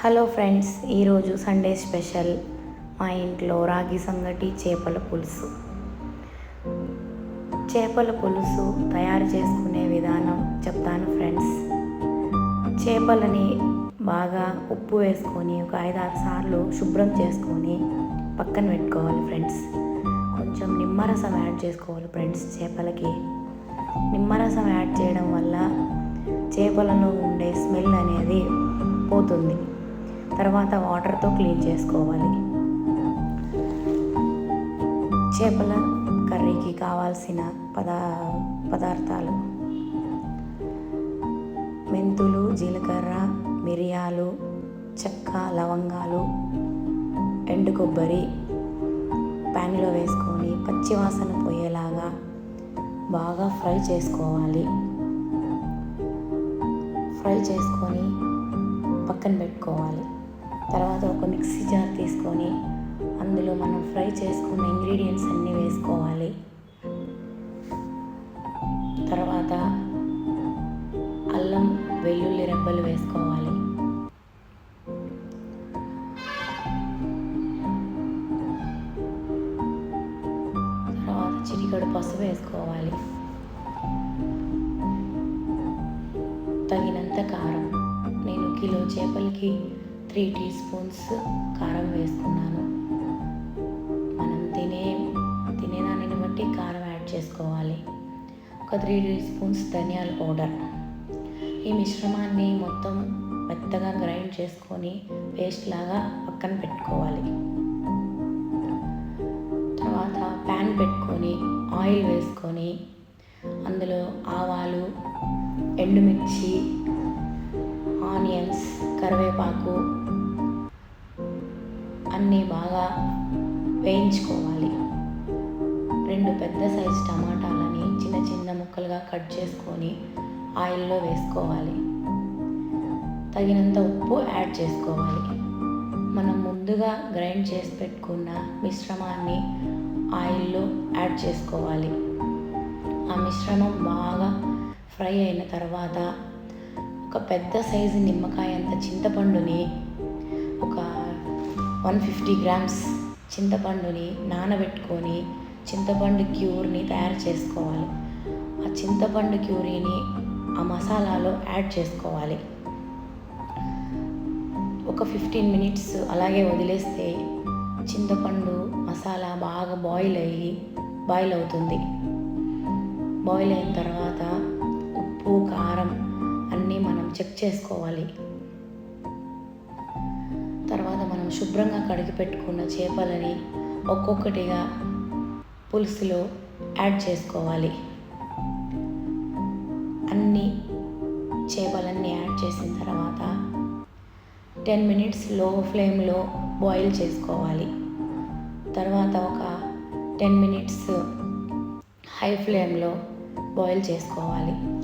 Hello friends ఈరోజు Sunday special. మా ఇంట్లో రాగి సంగటి చేపల పులుసు. చేపల పులుసు తయారు చేసుకునే విధానం చెప్తాను ఫ్రెండ్స్. చేపలని బాగా ఉప్పు వేసుకొని ఒక ఐదారు సార్లు శుభ్రం చేసుకొని పక్కన పెట్టుకోవాలి ఫ్రెండ్స్. కొంచెం నిమ్మరసం యాడ్ చేసుకోవాలి ఫ్రెండ్స్ చేపలకి. నిమ్మరసం యాడ్ చేయడం వల్ల చేపలలో ఉండే స్మెల్ అనేది పోతుంది. తర్వాత వాటర్తో క్లీన్ చేసుకోవాలి. చేపల కర్రీకి కావాల్సిన పదా పదార్థాలు. మెంతులు జీలకర్ర మిరియాలు చెక్క లవంగాలు ఎండు కొబ్బరి ప్యాన్లో వేసుకొని పచ్చివాసన పోయేలాగా బాగా ఫ్రై చేసుకోవాలి. ఫ్రై చేసుకొని పక్కన పెట్టుకోవాలి. తర్వాత ఒక మిక్సీ జార్ తీసుకొని అందులో మనం ఫ్రై చేసుకున్న ఇంగ్రీడియంట్స్ అన్నీ వేసుకోవాలి. తర్వాత అల్లం వెల్లుల్లి రెబ్బలు వేసుకోవాలి. తర్వాత చిటికడు పసుపు వేసుకోవాలి. తగినంత కారం. నేను కిలో చేపలకి త్రీ టీ స్పూన్స్ కారం వేసుకున్నాను. మనం తినే తినే దానిని బట్టి కారం యాడ్ చేసుకోవాలి. ఒక త్రీ టీ స్పూన్స్ ధనియాల పౌడర్. ఈ మిశ్రమాన్ని మొత్తం మెత్తగా గ్రైండ్ చేసుకొని పేస్ట్ లాగా పక్కన పెట్టుకోవాలి. తర్వాత ప్యాన్ పెట్టుకొని ఆయిల్ వేసుకొని అందులో ఆవాలు ఎండుమిర్చి ఆనియన్స్ కరివేపాకు అన్నీ బాగా వేయించుకోవాలి. రెండు పెద్ద సైజు టమాటాలని చిన్న చిన్న ముక్కలుగా కట్ చేసుకొని ఆయిల్లో వేసుకోవాలి. తగినంత ఉప్పు యాడ్ చేసుకోవాలి. మనం ముందుగా గ్రైండ్ చేసి పెట్టుకున్న మిశ్రమాన్ని ఆయిల్లో యాడ్ చేసుకోవాలి. ఆ మిశ్రమం బాగా ఫ్రై అయిన తర్వాత ఒక పెద్ద సైజు నిమ్మకాయ అంత చింతపండుని ఒక వన్ ఫిఫ్టీ గ్రామ్స్ చింతపండుని నానబెట్టుకొని చింతపండు క్యూర్ని తయారు చేసుకోవాలి. ఆ చింతపండు క్యూరీని ఆ మసాలాలో యాడ్ చేసుకోవాలి. ఒక ఫిఫ్టీన్ మినిట్స్ అలాగే వదిలేస్తే చింతపండు మసాలా బాగా బాయిల్ అయ్యి బాయిల్ అవుతుంది. బాయిల్ అయిన తర్వాత చెక్ చేసుకోవాలి. తర్వాత మనం శుభ్రంగా కడిగి పెట్టుకున్న చేపలని ఒక్కొక్కటిగా పులుసులో యాడ్ చేసుకోవాలి. అన్ని చేపలన్నీ యాడ్ చేసిన తర్వాత టెన్ మినిట్స్లో ఫ్లేమ్లో బాయిల్ చేసుకోవాలి. తర్వాత ఒక టెన్ మినిట్స్ హై ఫ్లేమ్లో బాయిల్ చేసుకోవాలి.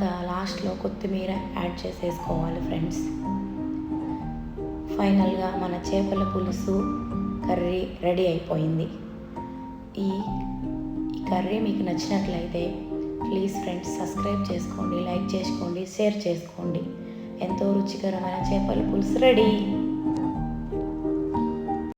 తర్వాత లాస్ట్లో కొత్తిమీర యాడ్ చేసేసుకోవాలి ఫ్రెండ్స్. ఫైనల్గా మన చేపల పులుసు కర్రీ రెడీ అయిపోయింది. ఈ కర్రీ మీకు నచ్చినట్లయితే ప్లీజ్ ఫ్రెండ్స్ సబ్స్క్రైబ్ చేసుకోండి లైక్ చేసుకోండి షేర్ చేసుకోండి. ఎంతో రుచికరమైన చేపల పులుసు రెడీ.